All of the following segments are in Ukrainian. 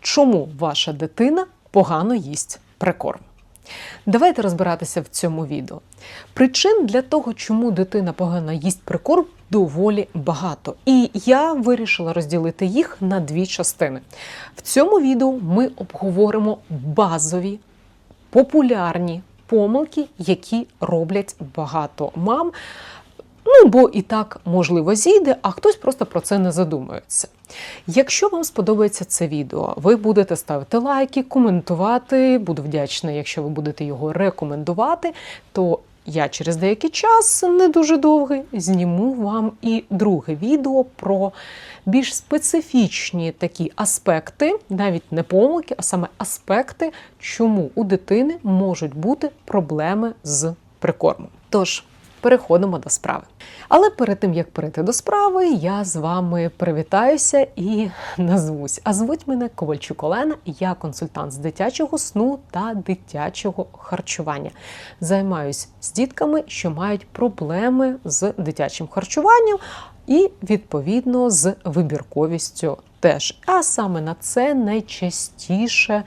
чому ваша дитина погано їсть прикорм. Давайте розбиратися в цьому відео. Причин для того, чому дитина погано їсть прикорм, доволі багато. І я вирішила розділити їх на дві частини. В цьому відео ми обговоримо базові, популярні помилки, які роблять багато мам. Ну, бо і так можливо зійде, а хтось просто про це не задумується. Якщо вам сподобається це відео, ви будете ставити лайки, коментувати. Буду вдячна, якщо ви будете його рекомендувати, то я через деякий час, не дуже довгий, зніму вам і друге відео про більш специфічні такі аспекти, навіть не помилки, а саме аспекти, чому у дитини можуть бути проблеми з прикормом. Тож, переходимо до справи. Але перед тим як перейти до справи, я з вами привітаюся і назвусь. А звуть мене Ковальчук Олена, я консультант з дитячого сну та дитячого харчування. Займаюсь з дітками, що мають проблеми з дитячим харчуванням і відповідно з вибірковістю. Теж, а саме на це найчастіше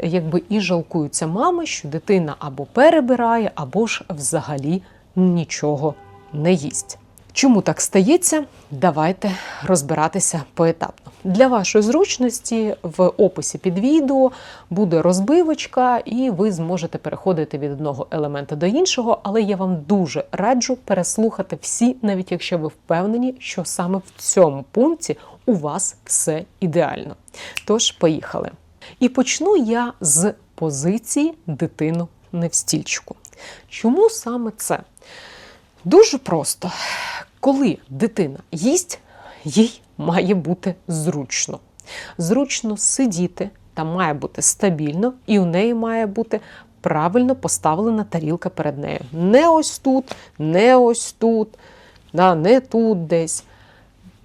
якби і жалкуються мами, що дитина або перебирає, або ж взагалі нічого не їсть. Чому так стається? Давайте розбиратися поетапно. Для вашої зручності в описі під відео буде розбивочка, і ви зможете переходити від одного елемента до іншого, але я вам дуже раджу переслухати всі, навіть якщо ви впевнені, що саме в цьому пункті у вас все ідеально. Тож, поїхали. І почну я з позиції дитину не в стільчику. Чому саме це? Дуже просто, коли дитина їсть, їй має бути зручно. Зручно сидіти, там має бути стабільно, і у неї має бути правильно поставлена тарілка перед нею. Не ось тут, не ось тут, да, не тут десь.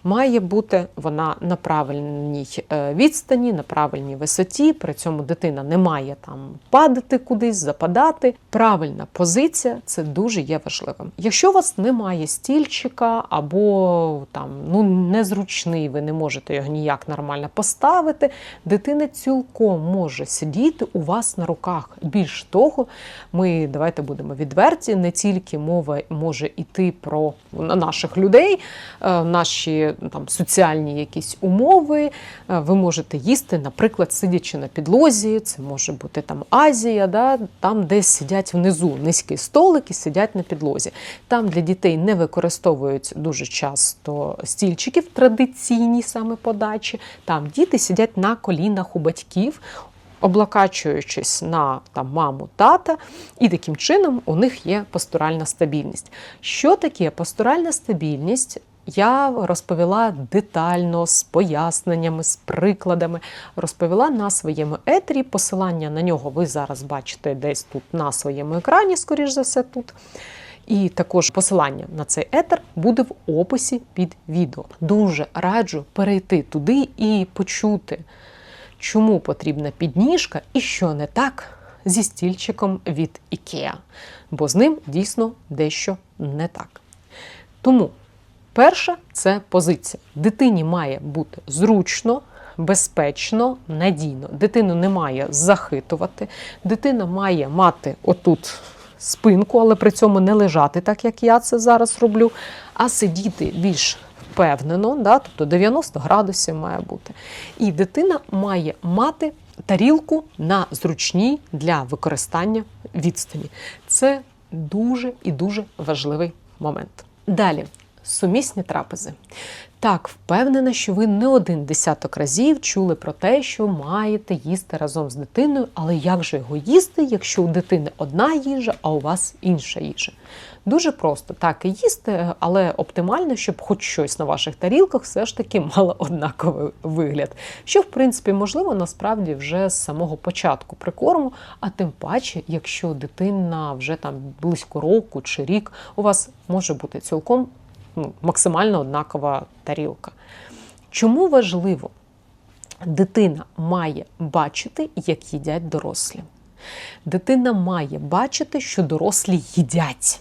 Має бути вона на правильній е, відстані, на правильній висоті. При цьому дитина не має там падати кудись, западати. Правильна позиція це дуже є важливим. Якщо у вас немає стільчика або там ну незручний, ви не можете його ніяк нормально поставити, дитина цілком може сидіти у вас на руках. Більш того, ми давайте будемо відверті, не тільки мова може йти про наших людей, е, наші там соціальні якісь умови. Е, Ви можете їсти, наприклад, сидячи на підлозі, це може бути там Азія, да, там десь сидять внизу низькі столики, сидять на підлозі. Там для дітей не використовують дуже часто стільчиків традиційні саме подачі. Там діти сидять на колінах у батьків. Облакачуючись на там, маму, тата, і таким чином у них є пастуральна стабільність. Що таке пастуральна стабільність? Я розповіла детально з поясненнями, з прикладами, розповіла на своєму етері. Посилання на нього ви зараз бачите десь тут на своєму екрані, скоріш за все, тут. І також посилання на цей етер буде в описі під відео. Дуже раджу перейти туди і почути, чому потрібна підніжка і що не так зі стільчиком від IKEA. Бо з ним дійсно дещо не так. Тому. Перша це позиція. Дитині має бути зручно, безпечно, надійно. Дитину не має захитувати. Дитина має мати отут спинку, але при цьому не лежати, так як я це зараз роблю, а сидіти більш впевнено, да, тобто 90 градусів має бути. І дитина має мати тарілку на зручній для використання відстані. Це дуже і дуже важливий момент. Далі. Сумісні трапези. Так, впевнена, що ви не один десяток разів чули про те, що маєте їсти разом з дитиною, але як же його їсти, якщо у дитини одна їжа, а у вас інша їжа? Дуже просто так і їсти, але оптимально, щоб хоч щось на ваших тарілках все ж таки мало однаковий вигляд. Що, в принципі, можливо, насправді вже з самого початку прикорму, а тим паче, якщо дитина вже там близько року чи рік, у вас може бути цілком ну, максимально однакова тарілка. Чому важливо? Дитина має бачити, як їдять дорослі. Дитина має бачити, що дорослі їдять.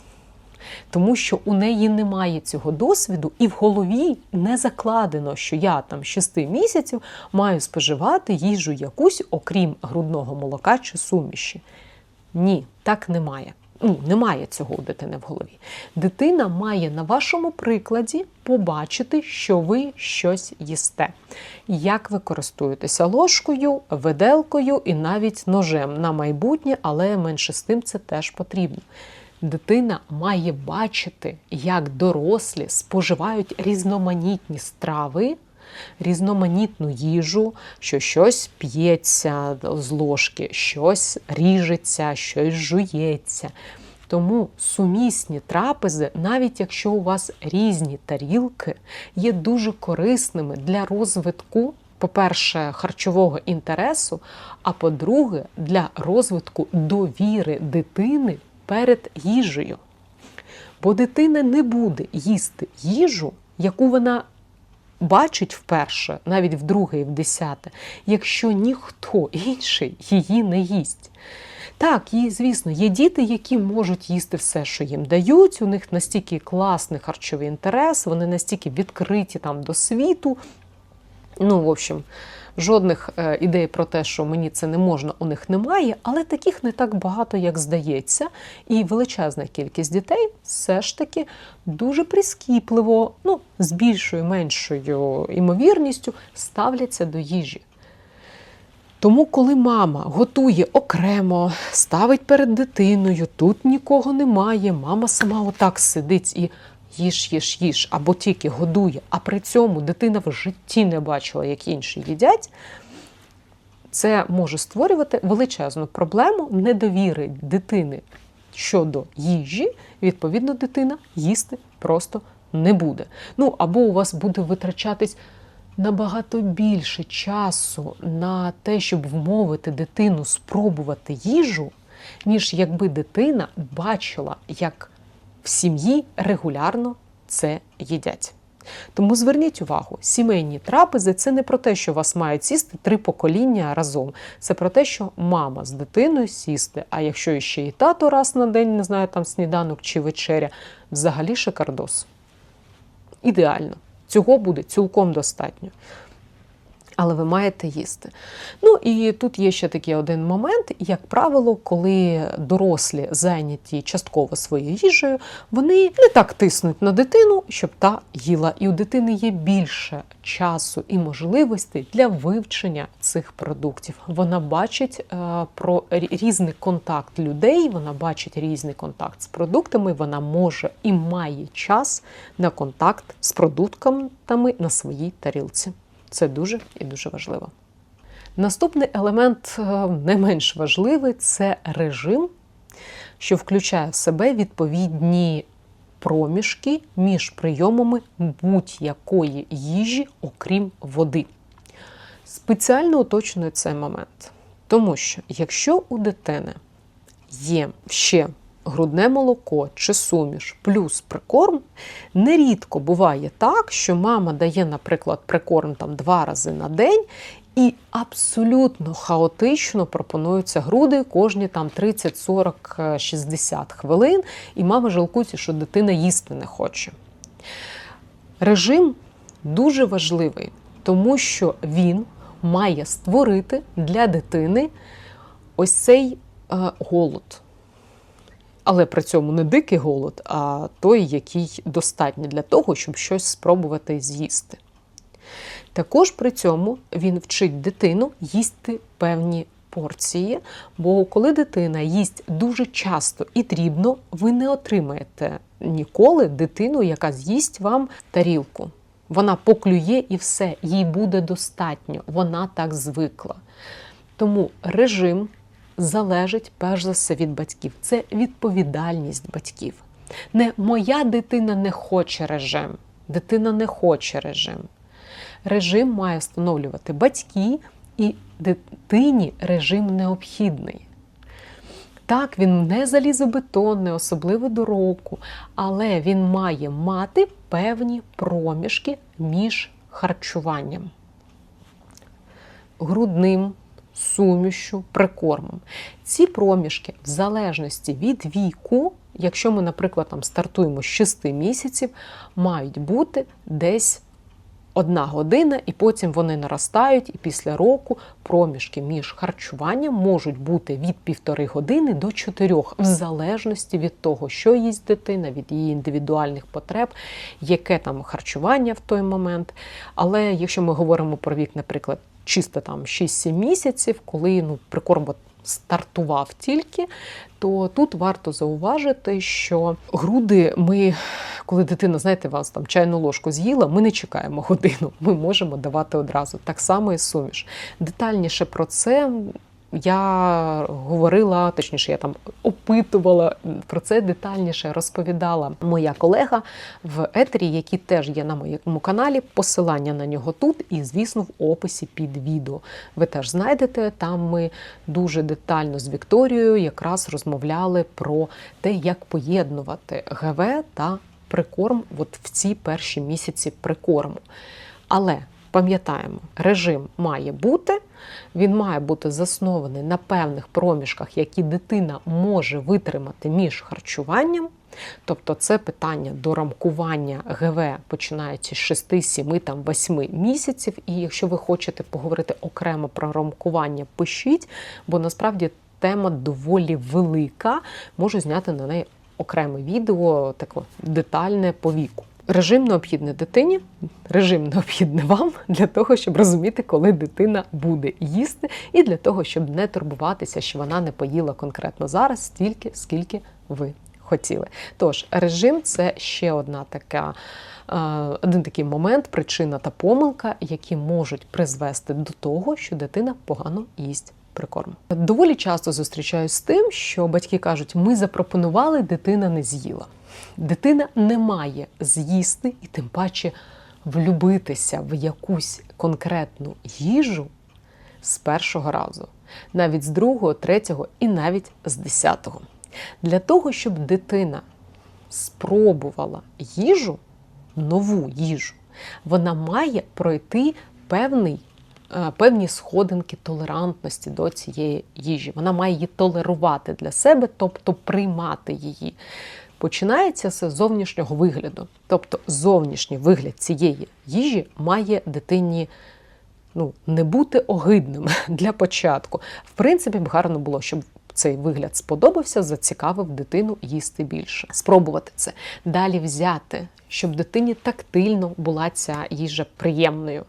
тому що у неї немає цього досвіду, і в голові не закладено, що я там 6 місяців маю споживати їжу якусь, окрім грудного молока чи суміші. Ні, так немає. Ну, немає цього у дитини в голові. Дитина має на вашому прикладі побачити, що ви щось їсте. Як ви користуєтеся ложкою, виделкою і навіть ножем на майбутнє, але менше з тим це теж потрібно. Дитина має бачити, як дорослі споживають різноманітні страви, різноманітну їжу, що щось п'ється з ложки, щось ріжеться, щось жується. Тому сумісні трапези, навіть якщо у вас різні тарілки, є дуже корисними для розвитку, по-перше, харчового інтересу, а по-друге, для розвитку довіри дитини перед їжею. Бо дитина не буде їсти їжу, яку вона бачить вперше, навіть вдруге і в десяте, якщо ніхто інший її не їсть. Так, і, звісно, є діти, які можуть їсти все, що їм дають. У них настільки класний харчовий інтерес, вони настільки відкриті там до світу. Ну, в общем, жодних е, ідей про те, що мені це не можна, у них немає, але таких не так багато, як здається. І величезна кількість дітей все ж таки дуже прискіпливо, ну, з більшою меншою імовірністю ставляться до їжі. Тому, коли мама готує окремо, ставить перед дитиною, тут нікого немає, мама сама отак сидить і їж, їж, їж, або тільки годує, а при цьому дитина в житті не бачила, як інші їдять, це може створювати величезну проблему недовіри дитини щодо їжі, відповідно, дитина їсти просто не буде. Ну, або у вас буде витрачатись набагато більше часу на те, щоб вмовити дитину спробувати їжу, ніж якби дитина бачила, як в сім'ї регулярно це їдять. Тому зверніть увагу, сімейні трапези це не про те, що вас мають сісти три покоління разом. Це про те, що мама з дитиною сісти, а якщо ще і тато раз на день, не знаю, там сніданок чи вечеря, взагалі шикардос. Ідеально. Цього буде цілком достатньо. Але ви маєте їсти. Ну і тут є ще такий один момент, як правило, коли дорослі зайняті частково своєю їжею, вони не так тиснуть на дитину, щоб та їла. І у дитини є більше часу і можливостей для вивчення цих продуктів. Вона бачить е, про різний контакт людей, вона бачить різний контакт з продуктами, вона може і має час на контакт з продуктами на своїй тарілці. Це дуже і дуже важливо. Наступний елемент, е, не менш важливий, це режим, що включає в себе відповідні проміжки між прийомами будь-якої їжі, окрім води. Спеціально уточнюю цей момент. Тому що, якщо у дитини є ще грудне молоко чи суміш плюс прикорм, нерідко буває так, що мама дає, наприклад, прикорм там два рази на день. І абсолютно хаотично пропонуються груди кожні там 30, 40, 60 хвилин, і мама жалкується, що дитина їсти не хоче. Режим дуже важливий, тому що він має створити для дитини ось цей е, голод але при цьому не дикий голод, а той, який достатній для того, щоб щось спробувати з'їсти. Також при цьому він вчить дитину їсти певні порції, бо коли дитина їсть дуже часто і дрібно, ви не отримаєте ніколи дитину, яка з'їсть вам тарілку. Вона поклює і все, їй буде достатньо, вона так звикла. Тому режим залежить перш за все від батьків. Це відповідальність батьків. Не моя дитина не хоче режим. Дитина не хоче режим. Режим має встановлювати батьки, і дитині режим необхідний. Так, він не залізобетонний, особливо до року, але він має мати певні проміжки між харчуванням. Грудним сумішю, прикормом. Ці проміжки, в залежності від віку якщо ми, наприклад, там стартуємо з 6 місяців, мають бути десь одна година, і потім вони наростають, і після року проміжки між харчуванням можуть бути від півтори години до чотирьох, в залежності від того, що їсть дитина, від її індивідуальних потреб, яке там харчування в той момент. Але якщо ми говоримо про вік, наприклад, чисто там 6-7 місяців, коли ну, прикорм стартував тільки, то тут варто зауважити, що груди ми, коли дитина, знаєте, вас там чайну ложку з'їла, ми не чекаємо годину, ми можемо давати одразу. Так само і суміш. Детальніше про це. Я говорила, точніше, я там опитувала про це детальніше, розповідала моя колега в етері, який теж є на моєму каналі. Посилання на нього тут, і, звісно, в описі під відео. Ви теж знайдете. Там ми дуже детально з Вікторією якраз розмовляли про те, як поєднувати ГВ та прикорм от в ці перші місяці прикорму. Але пам'ятаємо, режим має бути, він має бути заснований на певних проміжках, які дитина може витримати між харчуванням. Тобто це питання до рамкування ГВ починаючи з 6, 7, там, 8 місяців. І якщо ви хочете поговорити окремо про рамкування, пишіть, бо насправді тема доволі велика. Можу зняти на неї окреме відео, таке детальне по віку. Режим необхідний дитині, режим необхідний вам для того, щоб розуміти, коли дитина буде їсти, і для того, щоб не турбуватися, що вона не поїла конкретно зараз стільки, скільки ви хотіли. Тож, режим це ще одна така. Один такий момент, причина та помилка, які можуть призвести до того, що дитина погано їсть прикорм. Доволі часто зустрічаюсь з тим, що батьки кажуть, ми запропонували, дитина не з'їла. Дитина не має з'їсти і тим паче влюбитися в якусь конкретну їжу з першого разу, навіть з другого, третього і навіть з десятого. Для того, щоб дитина спробувала їжу, нову їжу, вона має пройти певний. Певні сходинки толерантності до цієї їжі. Вона має її толерувати для себе, тобто приймати її починається з зовнішнього вигляду. Тобто зовнішній вигляд цієї їжі має дитині ну, не бути огидним для початку. В принципі, б гарно було, щоб цей вигляд сподобався, зацікавив дитину їсти більше. Спробувати це. Далі взяти, щоб дитині тактильно була ця їжа приємною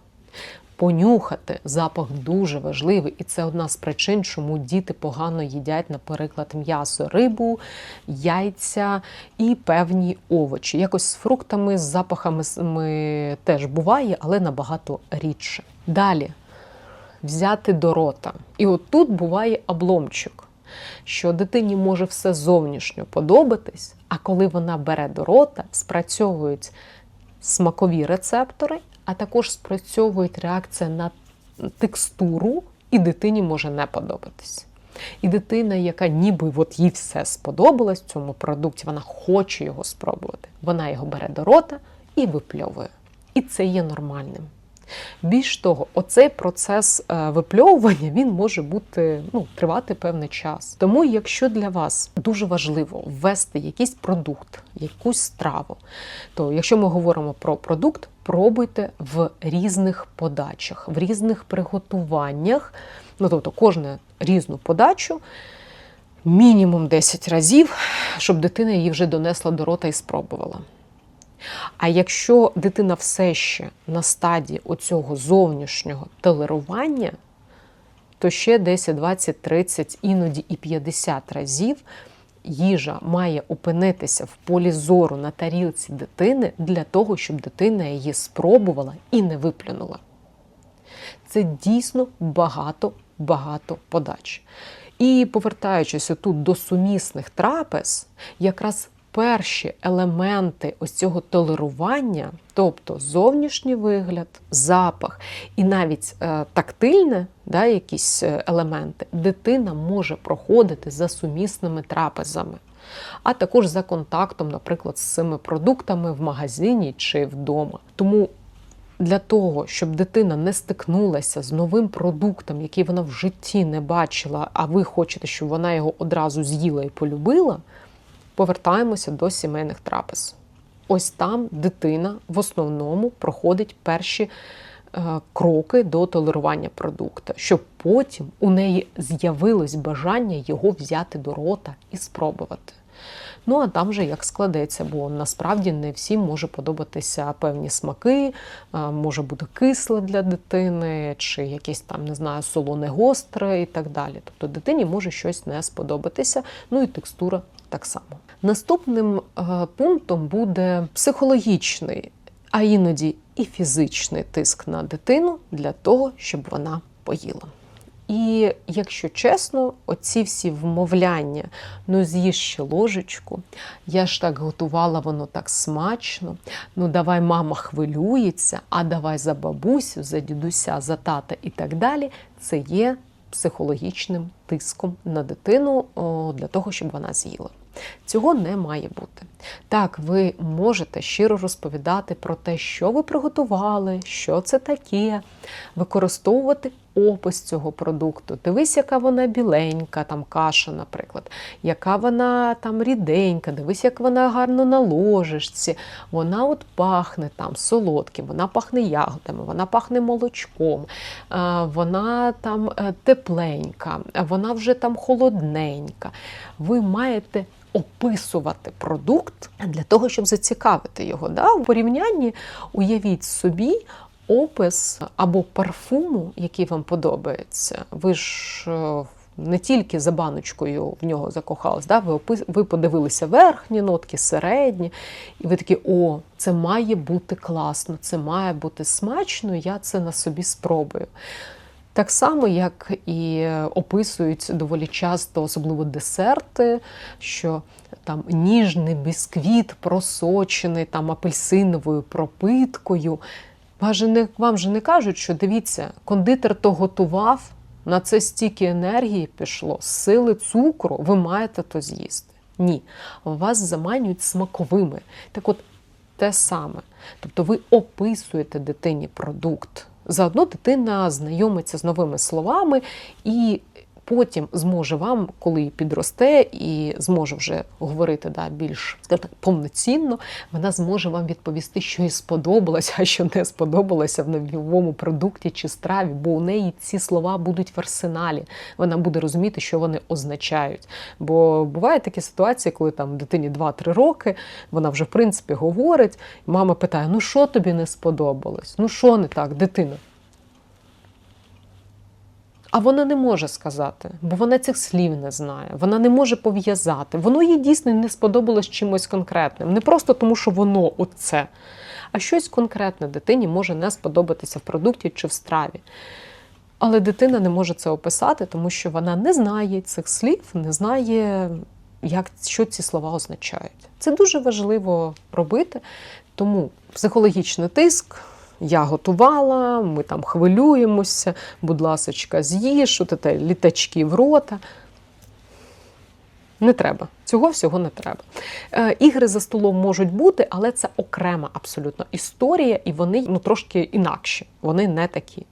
понюхати. Запах дуже важливий, і це одна з причин, чому діти погано їдять, наприклад, м'ясо, рибу, яйця і певні овочі. Якось з фруктами, з запахами ми теж буває, але набагато рідше. Далі взяти до рота. І от тут буває обломчик. Що дитині може все зовнішньо подобатись, а коли вона бере до рота, спрацьовують смакові рецептори, а також спрацьовують реакція на текстуру, і дитині може не подобатись. І дитина, яка ніби от їй все сподобалось в цьому продукті, вона хоче його спробувати. Вона його бере до рота і випльовує. І це є нормальним. Більш того, оцей процес е, випльовування він може бути ну, тривати певний час. Тому, якщо для вас дуже важливо ввести якийсь продукт, якусь страву, то якщо ми говоримо про продукт, пробуйте в різних подачах, в різних приготуваннях, ну тобто кожну різну подачу. Мінімум 10 разів, щоб дитина її вже донесла до рота і спробувала. А якщо дитина все ще на стадії оцього зовнішнього толерування, то ще 10, 20, 30, іноді і 50 разів їжа має опинитися в полі зору на тарілці дитини для того, щоб дитина її спробувала і не виплюнула. Це дійсно багато-багато подач. І повертаючись тут до сумісних трапез, якраз перші елементи ось цього толерування, тобто зовнішній вигляд, запах і навіть е, тактильне, да, якісь е, елементи, дитина може проходити за сумісними трапезами. А також за контактом, наприклад, з цими продуктами в магазині чи вдома. Тому для того, щоб дитина не стикнулася з новим продуктом, який вона в житті не бачила, а ви хочете, щоб вона його одразу з'їла і полюбила, повертаємося до сімейних трапез. Ось там дитина в основному проходить перші кроки до толерування продукту, щоб потім у неї з'явилось бажання його взяти до рота і спробувати. Ну а там же як складеться, бо насправді не всім може подобатися певні смаки, може бути кисле для дитини, чи якесь там, не знаю, солоне гостре і так далі. Тобто дитині може щось не сподобатися, ну і текстура так само. Наступним пунктом буде психологічний, а іноді і фізичний тиск на дитину для того, щоб вона поїла. І якщо чесно, оці всі вмовляння, ну з'їж ще ложечку, я ж так готувала, воно так смачно. Ну давай мама хвилюється, а давай за бабусю, за дідуся, за тата і так далі. Це є психологічним тиском на дитину для того, щоб вона з'їла. Цього не має бути. Так, ви можете щиро розповідати про те, що ви приготували, що це таке, використовувати опис цього продукту. Дивись, яка вона біленька, там каша, наприклад, яка вона там ріденька, дивись, як вона гарно на ложечці. Вона от пахне там солодким, вона пахне ягодами, вона пахне молочком, вона там е, тепленька, вона вже там холодненька. Ви маєте описувати продукт для того, щоб зацікавити його. Да? У порівнянні уявіть собі. Опис або парфуму, який вам подобається, ви ж е, не тільки за баночкою в нього закохались, да? ви опис... ви подивилися верхні нотки, середні, і ви такі, о, це має бути класно, це має бути смачно, я це на собі спробую. Так само, як і описують доволі часто, особливо десерти, що там ніжний бісквіт просочений там апельсиновою пропиткою. Вам же не кажуть, що дивіться, кондитер то готував, на це стільки енергії пішло, сили цукру, ви маєте то з'їсти. Ні, вас заманюють смаковими. Так от те саме. Тобто ви описуєте дитині продукт. Заодно дитина знайомиться з новими словами і потім зможе вам, коли підросте і зможе вже говорити да, більш скажімо так, повноцінно, вона зможе вам відповісти, що їй сподобалося, а що не сподобалося в новому продукті чи страві, бо у неї ці слова будуть в арсеналі. Вона буде розуміти, що вони означають. Бо бувають такі ситуації, коли там дитині 2-3 роки, вона вже в принципі говорить, і мама питає: ну що тобі не сподобалось? Ну що не так, дитина? А вона не може сказати, бо вона цих слів не знає, вона не може пов'язати. Воно їй дійсно не сподобалось чимось конкретним. Не просто тому, що воно оце, а щось конкретне дитині може не сподобатися в продукті чи в страві. Але дитина не може це описати, тому що вона не знає цих слів, не знає, як, що ці слова означають. Це дуже важливо робити, тому психологічний тиск. Я готувала, ми там хвилюємося, будь ласочка, з'їж, те літачки в рота. Не треба. Цього всього не треба. Е, ігри за столом можуть бути, але це окрема абсолютно історія, і вони ну, трошки інакші. Вони не такі.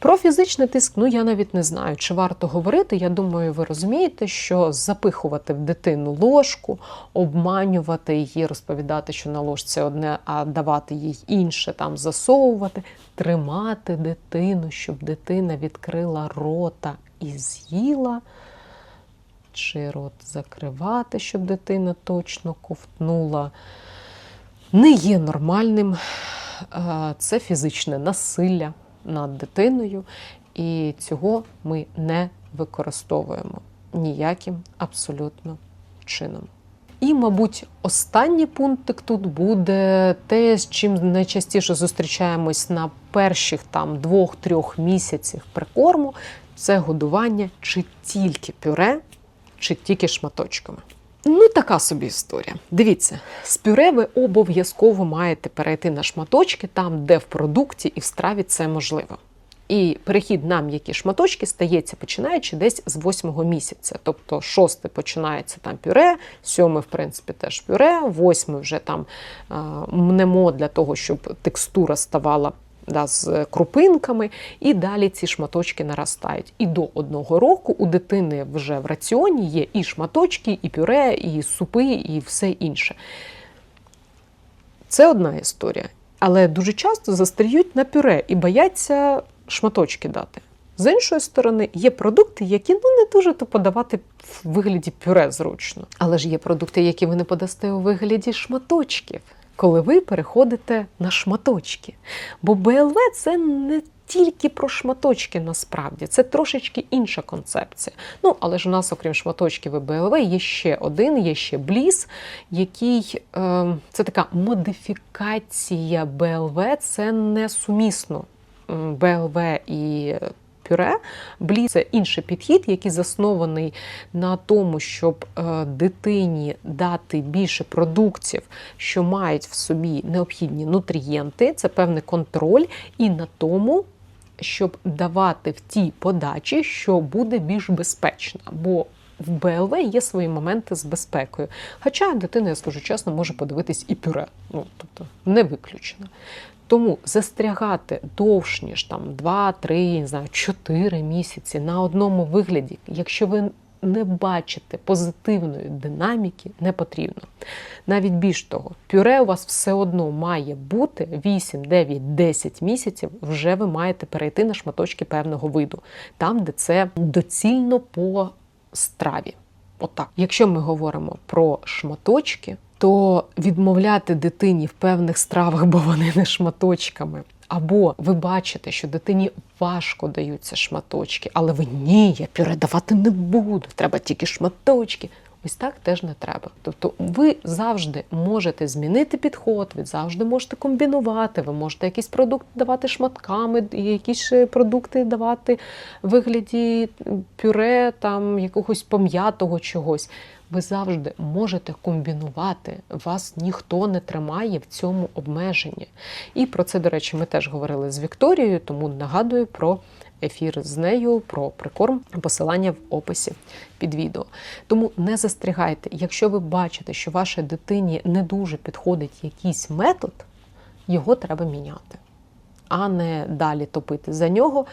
Про фізичний тиск, ну я навіть не знаю, чи варто говорити. Я думаю, ви розумієте, що запихувати в дитину ложку, обманювати її, розповідати, що на ложці одне, а давати їй інше, там засовувати, тримати дитину, щоб дитина відкрила рота і з'їла. Чи рот закривати, щоб дитина точно ковтнула. Не є нормальним. Це фізичне насилля над дитиною, і цього ми не використовуємо ніяким абсолютно чином. І, мабуть, останній пунктик тут буде те, з чим найчастіше зустрічаємось на перших там двох-трьох місяцях прикорму це годування чи тільки пюре, чи тільки шматочками. Ну, така собі історія. Дивіться, з пюре ви обов'язково маєте перейти на шматочки там, де в продукті і в страві це можливо. І перехід на м'які шматочки стається починаючи десь з восьмого місяця. Тобто шостий починається там пюре, сьомий, в принципі, теж пюре, восьмий вже там мнемо для того, щоб текстура ставала да, з крупинками, і далі ці шматочки наростають. І до одного року у дитини вже в раціоні є і шматочки, і пюре, і супи, і все інше. Це одна історія. Але дуже часто застріють на пюре і бояться шматочки дати. З іншої сторони, є продукти, які ну не дуже то подавати в вигляді пюре зручно. Але ж є продукти, які ви не подасте у вигляді шматочків, коли ви переходите на шматочки. Бо БЛВ це не тільки про шматочки насправді, це трошечки інша концепція. Ну, але ж у нас, окрім шматочків і БЛВ, є ще один, є ще бліс, який е, це така модифікація БЛВ, це не сумісно БЛВ і пюре. Блі це інший підхід, який заснований на тому, щоб е, дитині дати більше продуктів, що мають в собі необхідні нутрієнти, це певний контроль, і на тому, щоб давати в тій подачі, що буде більш безпечна. Бо в БЛВ є свої моменти з безпекою. Хоча дитина, я скажу чесно, може подивитись і пюре. Ну, тобто не виключено. Тому застрягати довш ніж там 2-3, не знаю, 4 місяці на одному вигляді, якщо ви не бачите позитивної динаміки, не потрібно. Навіть більш того, пюре у вас все одно має бути 8, 9, 10 місяців, вже ви маєте перейти на шматочки певного виду, там, де це доцільно по страві. Отак. Якщо ми говоримо про шматочки, то відмовляти дитині в певних стравах, бо вони не шматочками. Або ви бачите, що дитині важко даються шматочки, але ви ні, я пюре давати не буду, треба тільки шматочки. Ось так теж не треба. Тобто ви завжди можете змінити підход, ви завжди можете комбінувати, ви можете якийсь продукт давати шматками, якісь продукти давати в вигляді пюре, там якогось пом'ятого чогось. Ви завжди можете комбінувати, вас ніхто не тримає в цьому обмеженні. І про це, до речі, ми теж говорили з Вікторією, тому нагадую про ефір з нею, про прикорм, посилання в описі під відео. Тому не застрягайте, якщо ви бачите, що вашій дитині не дуже підходить якийсь метод, його треба міняти, а не далі топити за нього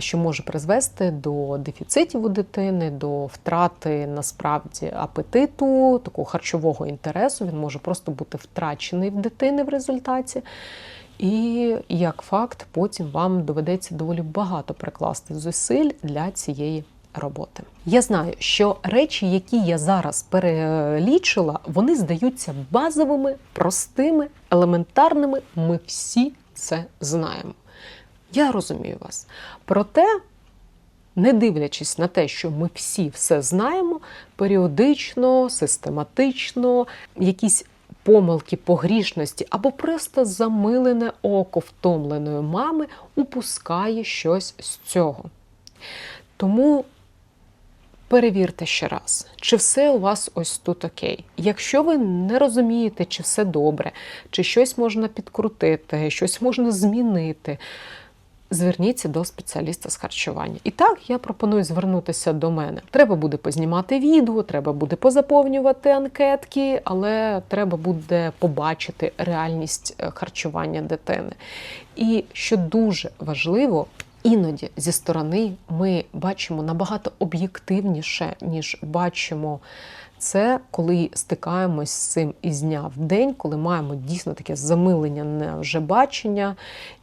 що може призвести до дефіцитів у дитини, до втрати насправді апетиту, такого харчового інтересу. Він може просто бути втрачений в дитини в результаті. І як факт, потім вам доведеться доволі багато прикласти зусиль для цієї роботи. Я знаю, що речі, які я зараз перелічила, вони здаються базовими, простими, елементарними. Ми всі це знаємо. Я розумію вас. Проте, не дивлячись на те, що ми всі все знаємо, періодично, систематично, якісь помилки погрішності або просто замилене око втомленої мами упускає щось з цього. Тому перевірте ще раз, чи все у вас ось тут окей. Якщо ви не розумієте, чи все добре, чи щось можна підкрутити, щось можна змінити зверніться до спеціаліста з харчування. І так я пропоную звернутися до мене. Треба буде познімати відео, треба буде позаповнювати анкетки, але треба буде побачити реальність е, харчування дитини. І що дуже важливо. Іноді зі сторони ми бачимо набагато об'єктивніше, ніж бачимо це, коли стикаємось з цим із дня в день, коли маємо дійсно таке замилення на вже бачення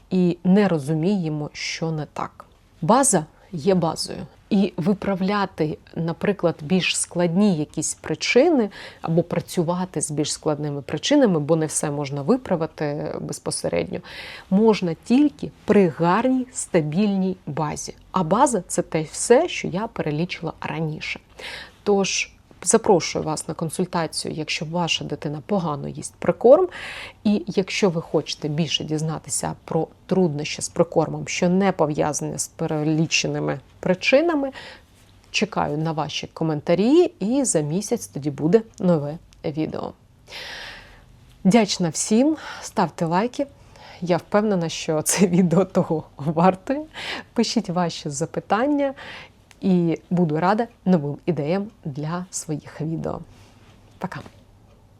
і не розуміємо, що не так. База є базою. І виправляти, наприклад, більш складні якісь причини або працювати з більш складними причинами, бо не все можна виправити безпосередньо, можна тільки при гарній стабільній базі. А база це те все, що я перелічила раніше. Тож Запрошую вас на консультацію, якщо ваша дитина погано їсть прикорм. І якщо ви хочете більше дізнатися про труднощі з прикормом, що не пов'язані з переліченими причинами, чекаю на ваші коментарі, і за місяць тоді буде нове відео. Дячна всім, ставте лайки. Я впевнена, що це відео того вартує. Пишіть ваші запитання. І буду рада новим ідеям для своїх відео. Пока!